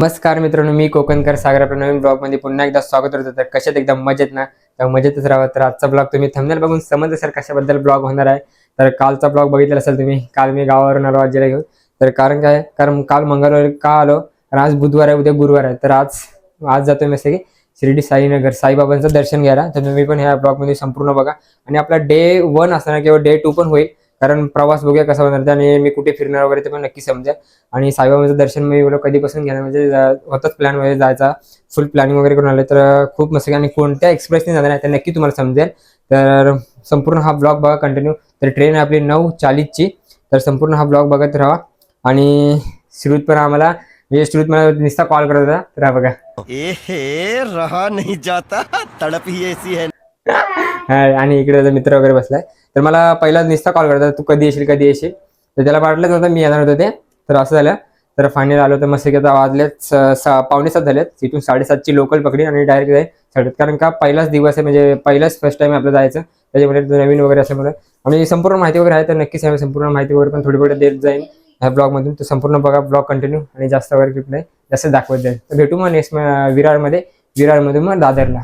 नमस्कार मित्रांनो मी कोकणकर सागर आपल्या नवीन ब्लॉगमध्ये पुन्हा एकदा स्वागत करतो. तर कशात एकदम मजेत ना? तर मजेतच राहा. तर आजचा ब्लॉग तुम्ही थंबनेल बघून समजलं सर कशाबद्दल ब्लॉग होणार आहे. तर कालचा ब्लॉग बघितला असेल तुम्ही काल मी गावावरून आलो आजीला घेऊन. तर कारण काय? कारण काल मंगळवारी का आलो? कारण आज बुधवार आहे उद्या गुरुवार आहे. तर आज आज जातो मी की शिर्डी साईनगर साईबाबांचं दर्शन घ्यायला. तर तुम्ही पण ह्या ब्लॉगमध्ये संपूर्ण बघा. आणि आपला डे वन असणार किंवा डे टू पण होईल. कारण प्रवास बघूया कसा होणार आणि मी कुठे फिरणार वगैरे ते पण नक्की समजेल आणि साईबाबांचं दर्शन मी एवढं कधीपासून घेणार म्हणजे होताच प्लॅन वगैरे जायचा. फुल प्लॅनिंग वगैरे करून आले तर खूप मस्त आणि कोणत्या एक्सप्रेसने जाणार आहे ते नक्की तुम्हाला समजेल. तर संपूर्ण हा ब्लॉग बघा कंटिन्यू तर ट्रेन आहे आपली नऊ चाळीसची. तर संपूर्ण हा ब्लॉग बघत राहा. आणि श्रुत पण आम्हाला म्हणजे श्रुत मला नुसता कॉल करत होता. तर हा बघा. एहे रहा नहीं जाता. तड़प ही ऐसी है. आणि इकडे मित्र वगैरे बसलाय. तर मला पहिला निस्ता कॉल करता तू कधी येशील कधी येशील? तर त्याला वाटलंच नव्हतं मी येणार होतो ते. तर असं झालं. तर फायनल आलो तर मस्त की आता वाजलेत स- पावणे सात झालेत. तिथून साडेसातची लोकल पकडी आणि डायरेक्ट जाईल. साडेसात कारण का पहिलाच दिवस आहे म्हणजे पहिलाच फर्स्ट टाइम आपलं जायचं. त्याच्यामुळे नवीन वगैरे असल्यामुळे आणि संपूर्ण माहिती वगैरे आहे तर नक्कीच आम्ही संपूर्ण माहिती वगैरे पण थोडी थोडी देत जाईल ह्या ब्लॉगमधून तर संपूर्ण बघा ब्लॉग कंटिन्यू आणि जास्त वगैरे क्लिप नाही जास्त दाखवत जाईल तर भेटू मग नेक्स्ट विरारमध्ये. विरारमधून मग दादरला.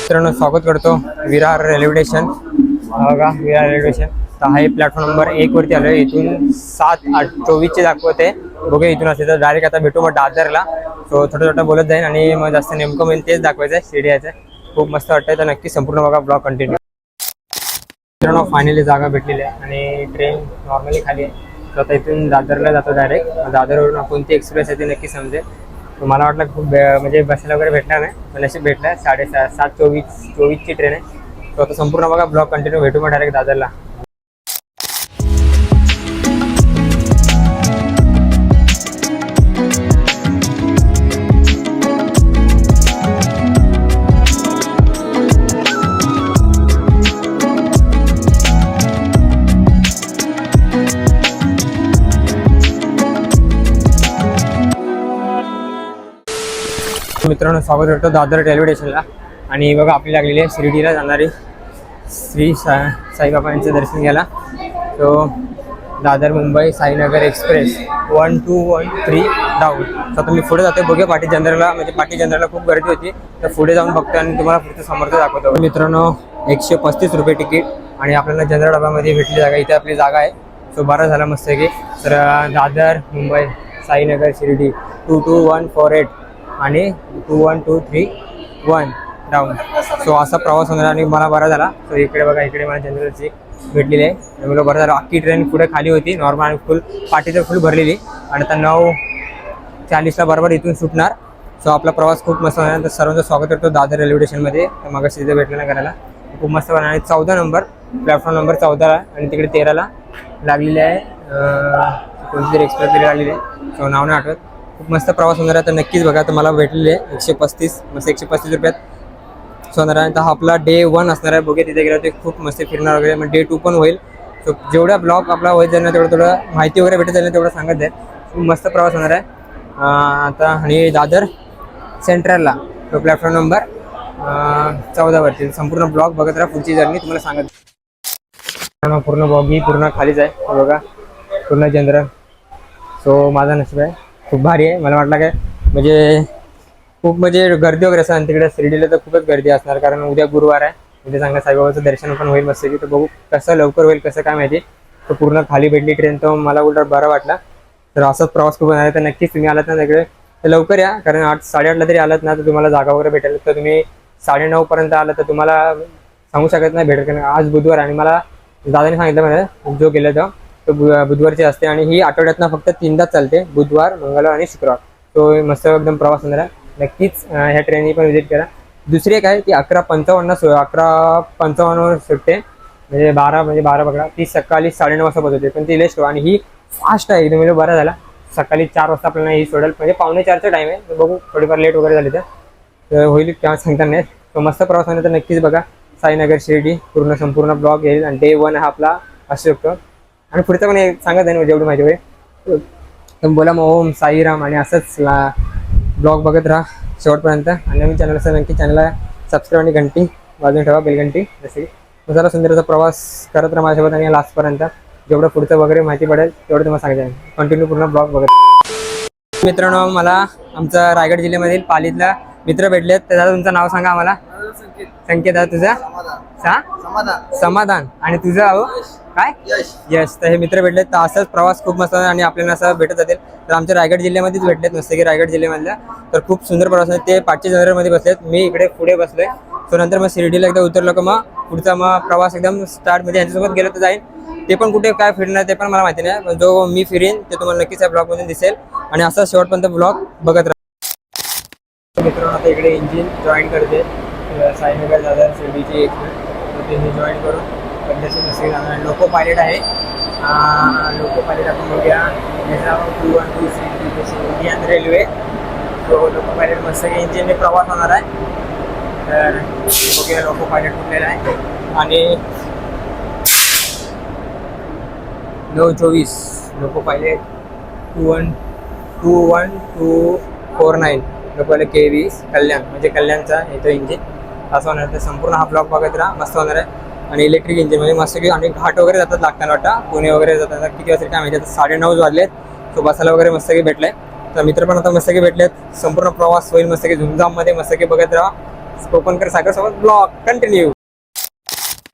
मित्रांनो स्वागत करतो विरार रेल्वे स्टेशन बघा विरार रेल्वे स्टेशन तर हा प्लॅटफॉर्म नंबर एक वरती आलो इथून सात आठ चोवीसचे दाखवते. बघूया इथून असेल तर डायरेक्ट आता भेटू मग दादरला. सो छोटं छोटं बोलत जाईन आणि मग जास्त नेमकं म्हणजे तेच दाखवायचं आहे शिर्डी यायचं खूप मस्त वाटतंय. तर नक्की संपूर्ण बघा ब्लॉग कंटिन्यू मित्रांनो फायनली जागा भेटलेली आहे आणि ट्रेन नॉर्मली खाली आहे. तर आता इथून दादरला जातो डायरेक्ट दादरवरून कोणती एक्सप्रेस आहे ती नक्की समजेल. मला वाटलं खूप म्हणजे बसायला वगैरे भेटणार नाही पण असे भेटलं साडेसा सात चोवीस चोवीसची ट्रेन आहे. आता संपूर्ण बघा ब्लॉग कंटिन्यू भेटू मग डायरेक्ट दादरला मित्रांनो स्वागत करतो दादर रेल्वे स्टेशनला आणि बघा आपली लागलेली आहे शिर्डीला जाणारी श्री सा साईबाबांचे दर्शन घ्यायला. तो Dadar Mumbai Sainagar express one two one three down. तर आता मी पुढे जातो बघूया पाठी जनरलला. म्हणजे पाठी जनरलला खूप गर्दी होती. तर पुढे जाऊन बघतो आणि तुम्हाला पुढचं समर्थ दाखवतो. मित्रांनो एकशे पस्तीस रुपये तिकीट आणि आपल्याला जनरल डब्यामध्ये भेटली जागा. इथे आपली जागा आहे. सो बरा झाला मस्त की तर Dadar Mumbai Sainagar Shirdi two two one four eight आणि two one two three one down so असा प्रवास होणार आणि मला बरा झाला. सो इकडे बघा इकडे मला जनरलची भेटलेली आहे. मला बरं झालं अख्खी ट्रेन पुढे खाली होती. नॉर्मल आणि फुल पाठी तर फुल भरलेली. आणि आता नऊ चाळीसला बरोबर इथून सुटणार. सो आपला प्रवास खूप मस्त होणार. तर सर्वांचं स्वागत करतो दादर रेल्वे स्टेशनमध्ये मग तिथे भेटलं ना करायला खूप मस्त होणार आणि चौदा नंबर प्लॅटफॉर्म नंबर चौदाला आणि तिकडे तेराला लागलेली आहे. कोणती तरी एक्सप्रेस तरी लागलेली आहे. सो नाव नाही आठवत. खूप मस्त प्रवास होणार आहे. तर नक्कीच बघा तर मला भेटलेले आहे एकशे पस्तीस. मस्त एकशे पस्तीस रुपयात सो आहे तर हा आपला डे वन असणार आहे. बघे तिथे गेलं ते खूप मस्त फिरणार वगैरे. मग डे टू पण होईल. सो जेवढा ब्लॉग आपला होईल जाईल तेवढं थोडं माहिती वगैरे भेटत जाईल तेवढं सांगत आहे खूप मस्त प्रवास होणार आहे. आता आणि दादर सेंट्रलला तो प्लॅटफॉर्म नंबर चौदावरती. संपूर्ण ब्लॉग बघत राहा. पुढची जर्नी तुम्हाला सांगत पूर्ण ब्लॉग मी पूर्ण खालीच आहे. बघा. पूर्ण जनरल सो माझा नशीब आहे. खूप भारी आहे. मला वाटलं काय म्हणजे खूप म्हणजे गर्दी वगैरे असणार आणि तिकडे शिर्डीला तर खूपच गर्दी असणार कारण उद्या गुरुवार आहे. उद्या चांगलं साईबाबाचं दर्शन पण होईल मस्त की तर बघू कसं लवकर होईल कसं काय माहिती. तर पूर्ण खाली भेटली ट्रेन तर मला उलट बरं वाटला. तर असाच प्रवास खूप होणार आहे तर नक्कीच तुम्ही आलात ना तिकडे. तर लवकर या कारण आठ साडेआठला तरी आलात ना तर तुम्हाला जागा वगैरे भेटेल. तर तुम्ही साडेनऊ पर्यंत आलं तर तुम्हाला सांगू शकत नाही भेटेल कारण आज बुधवार आणि मला दादाने सांगितलं मला जो गेला तो तो बु- बुधवारची असते. आणि ही आठवड्यातनं फक्त तीनदाच चालते बुधवार मंगळवार आणि शुक्रवार. तो मस्त एकदम प्रवास होणार आहे. नक्कीच ह्या ट्रेननी पण विजिट करा दुसरी एक आहे ती अकरा पंचावन्न सु अकरा पंचावन्नवर सुटते म्हणजे बारा म्हणजे बारा पकडा ती सकाळी साडेनऊ वाजता पोहोचते पण ती लेस्ट आणि ही फास्ट आहे एकदम म्हणजे बरं झाला. सकाळी चार वाजता आपल्याला ही सोडेल म्हणजे पावणे चारचा टाईम आहे. तर बघू थोडीफार लेट वगैरे झाली तर. होईल तेव्हा सांगता नाही तर मस्त प्रवास होणार तर नक्कीच बघा. साईनगर शिर्डी पूर्ण संपूर्ण ब्लॉग येईल. आणि डे वन हा आपला असू शकतो. आणि पुढचं पण सांगत आहे ना जेवढी माहिती होईल. बोला मग ओम साईराम आणि असंच ब्लॉग बघत राहा शेवटपर्यंत. आणि नवीन चॅनल असेल नक्की चॅनलला सबस्क्राईब आणि घंटी वाजून ठेवा बेलघंटी जसे की जरा सुंदरचा प्रवास करत राहा माझ्यासोबत आणि लास्टपर्यंत जेवढं पुढचं वगैरे माहिती पडेल तेवढं तुम्हाला सांगायचं कंटिन्यू पूर्ण ब्लॉग बघत मित्रांनो मला आमचा रायगड जिल्ह्यामधील पालीतला मित्र भेटलेत. तर दादा तुमचं नाव सांगा आम्हाला. संकेत आहे तुझा? सा? समाधान. आणि तुझं अहो? काय? यश. तर हे मित्र भेटलेत. तर असाच प्रवास खूप मस्त आणि आपल्याला असं भेटत जातील. तर आमच्या रायगड जिल्ह्यामध्येच भेटलेत मस्त की रायगड जिल्ह्यामधल्या तर खूप सुंदर प्रवास आहे. ते पाचशे जनरलमध्ये बसलेत. मी इकडे पुढे बसलोय. सो नंतर मग शिर्डीला एकदा उतरलो का मग पुढचा मग प्रवास एकदम स्टार्टमध्ये यांच्यासोबत गेलो तर जाईल ते पण कुठे काय फिरणार ते पण मला माहिती नाही. पण जो मी फिरेन ते तुम्हाला नक्कीच या ब्लॉगमधून दिसेल. आणि असा शेवटपर्यंत ब्लॉग बघत राहा. मित्रांनो आता इकडे इंजिन जॉईन करते. साईनगर दादा शिर्डीची एक तर ते जॉईन करून पद्धतशीर नसेल जाणार लोको पायलट आहे. लोको पायलट आपण बघूया. Two one two C Indian railway तो लोको पायलट मस्त इंजिनने प्रवास होणार आहे. तर बघूया लोको पायलट कुठलेला आहे. आणि नऊ चोवीस. Loco pilot two one two one two four nine लोकवाले के वीस कल्याण म्हणजे कल्याणचा येतो इंजिन असं होणार तर संपूर्ण हा ब्लॉक बघत राहा. मस्त होणार आहे. आणि इलेक्ट्रिक इंजिन म्हणजे मस्त की आणि घाट वगैरे जातात लागताना वाटतं. पुणे वगैरे जातात. किती वाजता काय माहिती आता साडे नऊ वाजलेत. तो बसायला वगैरे मस्त की भेटलाय. तर मित्र पण आता मस्त की भेटलेत. संपूर्ण प्रवास होईल मस्त की झुमझाममध्ये मस्त की बघत राहा. कोकणकर सागर सोबत ब्लॉक कंटिन्यू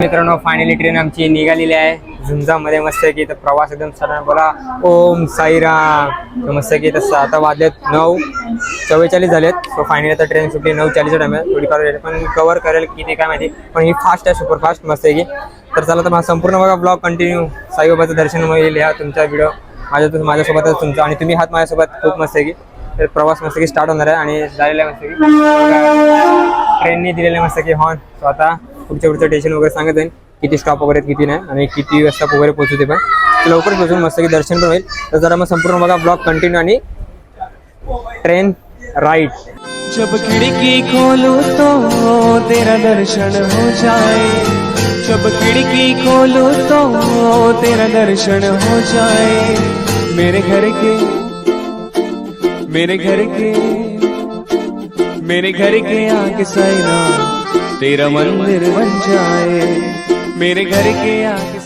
मित्रांनो फायनली ट्रेन आमची निघालेली आहे. झुंजामध्ये मस्त की तर प्रवास एकदम सर बोला. ओम साईराम. तर मस्त की इथं आता वाजलेत नऊ चव्वेचाळीस झालेत. सो फायनली आता ट्रेन सुटली नऊ चाळीसचा टाइम आहे थोडीफार पण कव्हर करेल किती काय माहिती. पण ही फास्ट आहे सुपर फास्ट मस्त की. तर चला तर माझा संपूर्ण बघा ब्लॉग कंटिन्यू साईबाबाचं दर्शन होईल ह्या तुमचा व्हिडिओ माझ्या माझ्यासोबतच तुमचा आणि तुम्ही हात माझ्यासोबत खूप मस्त की. तर प्रवास मस्त की स्टार्ट होणार आहे आणि झालेला मस्त की. ट्रेननी दिलेलं मस्त की हॉर्न सो आता पुढच्या पुढचं टेन्शन वगैरे सांगत जाईल किती स्टॉप वगैरे किती नाही. आणि किती वाजता वगैरे पोहोचू ते पण. लवकर पोहोचून मस्त की दर्शन पण होईल. तर जरा मग संपूर्ण बघा ब्लॉग कंटिन्यू आणि ट्रेन राईट जब खिड़की खोलू तो तेरा दर्शन हो जाए। जब खिड़की खोलू तो तेरा दर्शन हो जाए। मेरे घर के मेरे घर के मेरे घर के आगे साइना तेरा मंदिर बन जाए। मेरे घर के आगे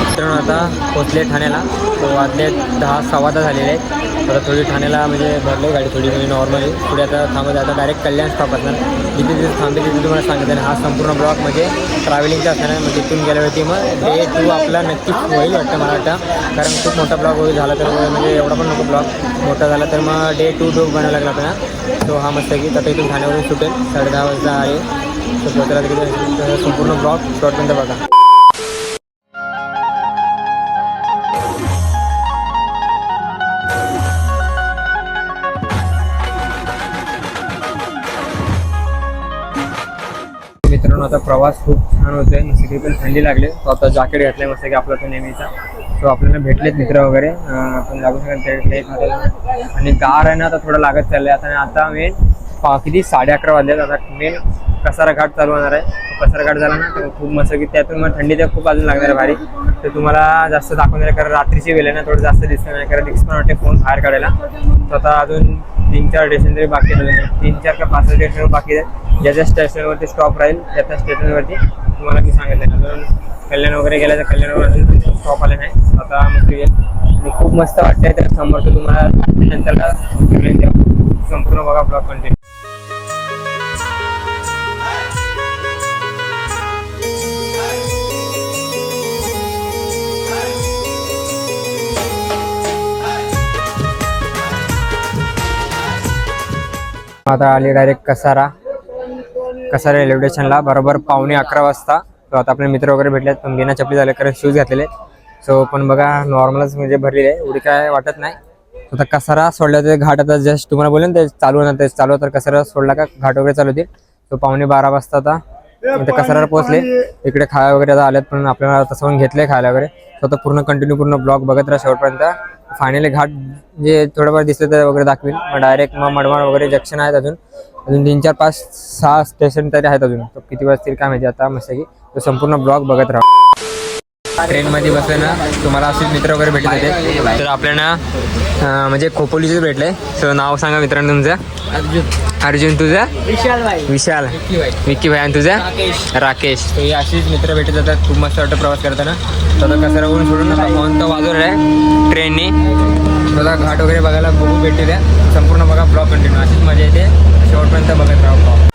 मित्रांनो आता पोचले ठाण्याला. तो वाजले दहा सव्वा दहा झालेले आहेत. तर थोडी ठाण्याला म्हणजे भरले गाडी थोडी म्हणजे नॉर्मली पुढे आता थांबत आता डायरेक्ट कल्याण स्टॉप असणार. जिथे जिथे थांबते तिथे तुम्हाला सांगत आहे. हा संपूर्ण ब्लॉक म्हणजे ट्रॅव्हलिंगचा असणार म्हणजे तिथून गेल्यावरती मग डे टू आपला नक्कीच होईल वाटतं मला वाटतं. कारण खूप मोठा ब्लॉक होईल झाला तर म्हणजे एवढा पण नको ब्लॉक मोठा झाला तर मग डे टू डो बनायला लागला आपल्याला तो हा मस्त की तर इथून ठाण्यावरून सुटेल. साडे दहा वाजता आहे. तर पोहोचायला तिकडे संपूर्ण ब्लॉक शॉर्टपर्यंत बघा. मित्रांनो आता प्रवास खूप छान होतोय. मस्त की पण थंडी लागली. तो आता जॅकेट घातलंय मस्त की आपला तो नेहमीचा. तो आपल्याला भेटलेत मित्र वगैरे. आपण लागू शकत आणि कार आहे ना आता थोडं लागत चाललंय. आता आणि आता मेन पा किती साडे अकरा वाजले. आता मेन कसारा घाट चालू होणार आहे. कसारा घाट झाला ना तर खूप मस्त की त्यातून मग थंडी तर खूप अजून लागणार आहे भारी. तर तुम्हाला जास्त दाखवणार कारण रात्रीची वेळ आहे ना थोडं जास्त दिसत नाही कारण रिक्स पण वाटते फोन बाहेर काढायला. तर आता अजून तीन चार स्टेशन तरी बाकी आहेत तीन चार का पाच स्टेशन बाकी आहेत. ज्याच्या स्टेशनवरती स्टॉप राहील त्या त्या स्टेशनवरती तुम्हाला मी सांगितलं. अजून कल्याण वगैरे गेलं तर कल्याणवर अजून स्टॉप आले नाही. आता मग येईल. आणि खूप मस्त वाटतंय त्या समोरचं तुम्हाला नंतरला संपूर्ण बघा ब्लॉक कंटिन्यू आता आली डायरेक्ट कसारा. कसारा रेल्वे स्टेशनला बरोबर पावणे अकरा वाजता. तो आता आपले मित्र वगैरे भेटलेत. पण बिना चपली झाले कारण शूज घातलेले. सो पण बघा नॉर्मलच म्हणजे भरलेले आहे. एवढी काय वाटत नाही. आता कसारा सोडला तर घाट आता जस्ट तुम्हाला बोलेन ते चालू होणार. ते चालू तर कसारा सोडला का घाट वगैरे चालू होतील. तो पावणे बारा वाजता आता ते कसाराला पोहोचले. इकडे खाया वगैरे आता आलेत पण आपल्याला तसं पण घेतलंय खायला वगैरे. तो आता पूर्ण कंटिन्यू पूर्ण ब्लॉग बघत राहा शेवटपर्यंत. फायनली घाट जे थोडंफार दिसलं तर वगैरे दाखवेल. मग डायरेक्ट मग मडमाड वगैरे जंक्शन आहेत अजून. अजून तीन चार पाच सहा स्टेशन तरी आहेत अजून. तो किती वाजतील काय माहिती आता मस्त की. तो संपूर्ण ब्लॉग बघत राहा. ट्रेनमध्ये बसलं ना तुम्हाला असेच मित्र वगैरे भेटले होते. तर आपल्याला म्हणजे खोपोलीचेच भेटले. सो नाव सांगा मित्रांनो तुमचं. अर्जुन तुझा? विशाल भाई विशाल. विक्की भाई विक्की भाई आणि तुझा? राकेश. राकेश. तर हे अशीच मित्र भेटत जातात. खूप मस्त वाटतं प्रवास करताना. तर आता कसारावरून सोडून पवन तर वाजवणार आहे? ट्रेननी. बघा घाट वगैरे बघायला बघू भेटू द्या संपूर्ण बघा ब्लॉग कंटिन्यू अशीच मजा येते. शेवटपर्यंत बघत राहा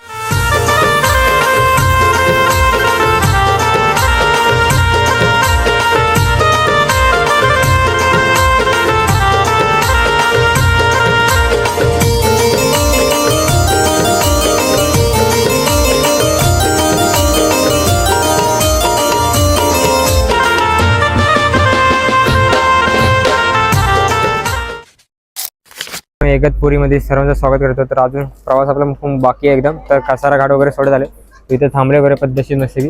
मी एकतपुरीमध्ये सर्वांचं स्वागत करतो. तर अजून प्रवास आपला खूप बाकी आहे एकदम. तर कसारा घाट वगैरे सोडत आले. इथे थांबले वगैरे पद्धतशीर नसते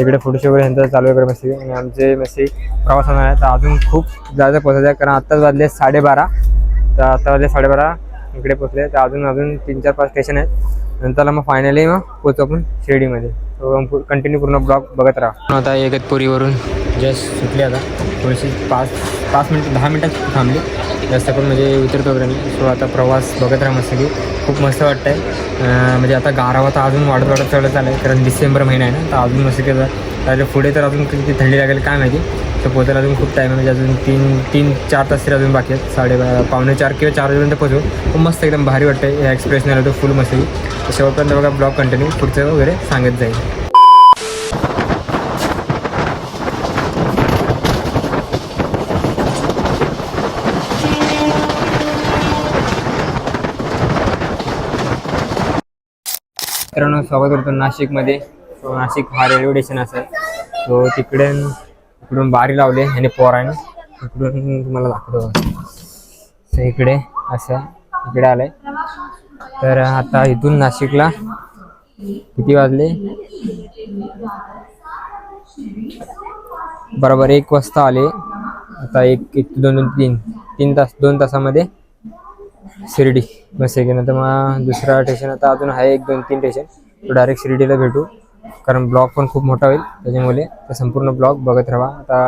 इकडे फोटोशूट वगैरे यांचं चालू वगैरे मस्ती आणि आमचे मस्ती प्रवास होणार आहे. तर अजून खूप जायचं पोहोचायचं आहे. कारण आत्ताच वाजले साडेबारा. तर आत्ता वाजले साडेबारा. इकडे पोचले तर अजून अजून तीन चार पाच स्टेशन आहेत. नंतरला मग फायनली मग पोचू आपण शिर्डीमध्ये. कंटिन्यू पूर्ण ब्लॉग बघत राहा. आता एकतपुरीवरून जस्ट सुटली आता. थोडीशी पाच पाच मिनिट दहा मिनटात थांबली. जास्त करून म्हणजे उतरतो वगैरे. सो आता प्रवास बघत राहा मस्त की खूप मस्त वाटतं आहे म्हणजे आता गारावा तर अजून वाढत वाढत चालत आलं आहे कारण डिसेंबर महिना आहे ना तर अजून मस्त की आता त्याच्या पुढे तर अजून किती थंडी लागेल काय माहिती. तर पोचायला अजून खूप टाईम आहे. म्हणजे अजून तीन तीन चार तास तरी अजून बाकी आहेत. साडे पावणे चार किंवा चार वाजेपर्यंत पोचू खूप मस्त एकदम भारी वाटतं आहे या एक्सप्रेस आलं तर फुल मस्त की शेवटपर्यंत बघा ब्लॉग कंटिन्यू पुढचं वगैरे सांगत जाईल. मित्रांनो स्वागत करतो नाशिकमध्ये. सो नाशिक हा रेल्वे स्टेशन असं सो तिकडे इकडून बारी लावले आणि पोराने. इकडून तुम्हाला दाखवतो सो इकडे असं इकडे आलंय. तर आता इथून नाशिकला किती वाजले? बरोबर एक वाजता आले. आता एक एक दोन दोन तीन तीन तास दोन तासामध्ये शिर्डी. बस आहे की तर मग दुसरा स्टेशन आता अजून आहे एक दोन तीन स्टेशन तो डायरेक्ट शिर्डीला भेटू. कारण ब्लॉक पण खूप मोठा होईल त्याच्यामुळे. तर संपूर्ण ब्लॉक बघत राहा. आता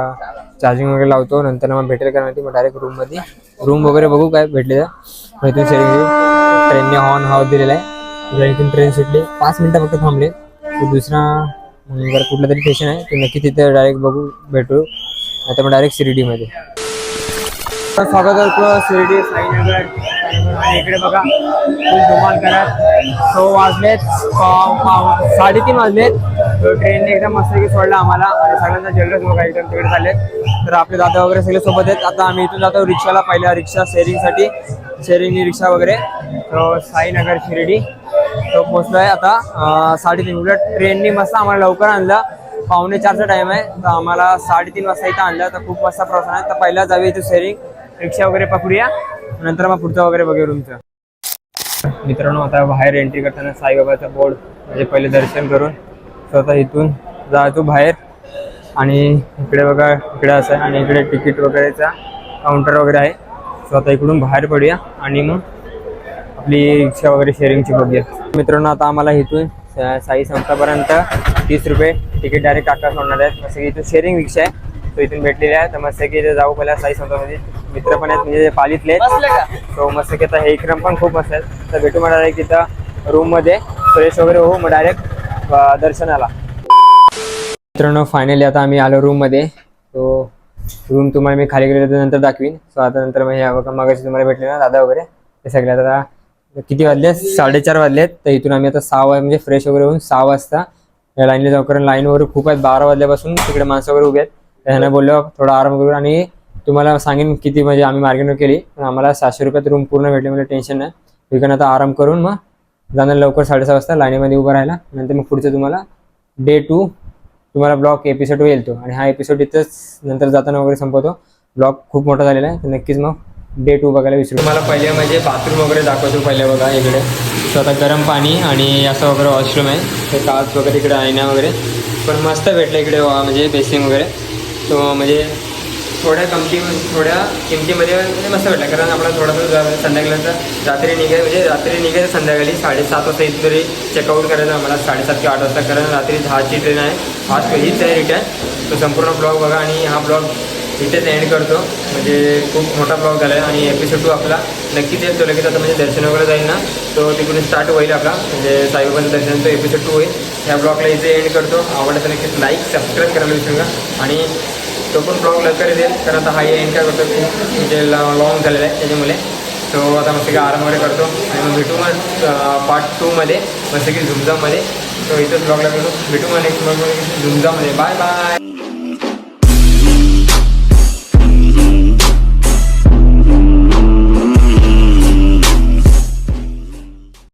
चार्जिंग वगैरे लावतो नंतर मग भेटेल का माहिती मग डायरेक्ट रूममध्ये रूम वगैरे बघू काय भेटले तर. इथून शिर्डी ट्रेनने हॉर्न हाव दिलेला आहे. इथून ट्रेन सुटली पाच मिनटं फक्त थांबले. तर दुसरा जर कुठलं तरी स्टेशन आहे ते नक्की तिथे डायरेक्ट बघू भेटू. आता मग डायरेक्ट शिर्डीमध्ये. स्वागत शिर्डी साईनगर आणि इकडे बघा खूप धुमाल करत सो वाजलेत साडेतीन वाजलेत. ट्रेनने एकदम मस्त की सोडला आम्हाला आणि सगळ्यांना जल्लोष बघा एकदम तिकडे झालेत तर आपले दादा वगैरे सगळे सोबत आहेत. आता आम्ही इथून जातो रिक्षाला पहिल्या रिक्षा शेअरिंगसाठी शेअरिंग रिक्षा वगैरे. साईनगर शिर्डी. तो पोचलोय आता साडेतीन उलट. ट्रेननी मस्त आम्हाला लवकर आणलं. पावणे चारचा टाइम आहे. तर आम्हाला साडेतीन वाजता इथं आणलं. तर खूप मस्त प्रवास आहे. तर पहिला जाऊया इथं शेअरिंग रिक्षा वगैरे पकडूया. नंतर मग पुढचं वगैरे बघूया रूमचं मित्रांनो आता बाहेर एंट्री करताना साईबाबाचा बोर्ड म्हणजे पहिले दर्शन करून स्वतः इथून जायचो बाहेर. आणि इकडे बघा इकडे असं आहे. आणि इकडे तिकीट वगैरेचा काउंटर वगैरे आहे. स्वतः इकडून बाहेर पडूया आणि मग आपली रिक्षा वगैरे शेअरिंगची बघूया. मित्रांनो आता आम्हाला इथून साई संस्थापर्यंत तीस रुपये तिकीट डायरेक्ट काका सोडणार आहेत. मस्त की इथून शेअरिंग रिक्षा आहे. तो इथून भेटलेली आहे. तर मस्त की इथे जाऊ पहिला साई संस्थामध्ये. मित्र पण आहेत म्हणजे पालीतले तो मस्त की आता हे इक्रम पण खूप मस्त आहेत. तर भेटू मला डायरेक्ट तिथं रूममध्ये फ्रेश वगैरे होऊ मग डायरेक्ट दर्शनाला. मित्रांनो फायनली आता आम्ही आलो रूममध्ये तो रूम तुम्हाला मी खाली गेले नंतर दाखवीन. सो आता नंतर मग मगाशी तुम्हाला भेटले ना दादा वगैरे. ते सगळे आता किती वाजले? साडेचार वाजलेत तर इथून आम्ही आता सहा वाज म्हणजे फ्रेश वगैरे होऊन सहा वाजता या लाईनला जाऊ. कारण लाईन वगैरे खूप आहेत. बारा वाजल्यापासून तिकडे माणसं वगैरे उभी आहेत. तर ह्यांना बोललो थोडा आराम करू आणि तुम्हाला सांगेन किती म्हणजे आम्ही मार्केट केली. पण आम्हाला सातशे रुपयात रूम पूर्ण भेटले म्हणजे टेन्शन नाही. विकन आता आराम करून मग जाणार लवकर साडेसहा वाजता लाईनीमध्ये उभं राहायला. नंतर मग पुढचं तुम्हाला डे टू तुम्हाला ब्लॉग एपिसोड येईल तो. आणि हा एपिसोड इथंच नंतर जाताना वगैरे संपवतो. ब्लॉग खूप मोठा झालेला आहे तर नक्कीच मग डे टू बघायला विसरू तुम्हाला पहिले म्हणजे बाथरूम वगैरे दाखवतो पहिले बघा इकडे. स्वतः आता गरम पाणी आणि असं वगैरे वॉशरूम आहे. ते काच वगैरे इकडे आयना वगैरे. पण मस्त भेटलं इकडे वा- म्हणजे बेसिंग वगैरे. तो म्हणजे थोड्या कमती थोड्या किमतीमध्ये म्हणजे मस्त भेटला. कारण आपला थोडासा संध्याकाळचा रात्री निघाय म्हणजे रात्री निघायचं संध्याकाळी साडेसात वाजता इथं तरी चेकआउट करायचं आम्हाला साडेसात किंवा आठ वाजता. कारण रात्री दहाची ट्रेन आहे. आज हीच आहे रिटर्न तो संपूर्ण ब्लॉग बघा आणि हा ब्लॉग इथेच एंड करतो. म्हणजे खूप मोठा ब्लॉग झाला आहे. आणि एपिसोड टू आपला नक्कीच येतो लगेच आता म्हणजे दर्शन वगैरे जाईल ना. तो तिकडून स्टार्ट होईल आपला. म्हणजे साईबाबांचं दर्शन तो एपिसोड टू होईल. ह्या ब्लॉगला इथे एंड करतो. आवडतं नक्कीच लाईक सबस्क्राईब करायला विसरू नका. आणि तो पण ब्लॉग लवकर येईल. कारण आता हा एंड काय करतो खूप म्हणजे लॉंग झालेला आहे त्याच्यामुळे. तो आता मस्त की आराम वगैरे करतो. आणि मग भेटू मग पार्ट टूमध्ये मस्त की झुमझाममध्ये. तो इथंच ब्लॉगला भेटू भेटू मग नेक्स्ट ब्लॉगमध्ये झुमझाममध्ये. Bye bye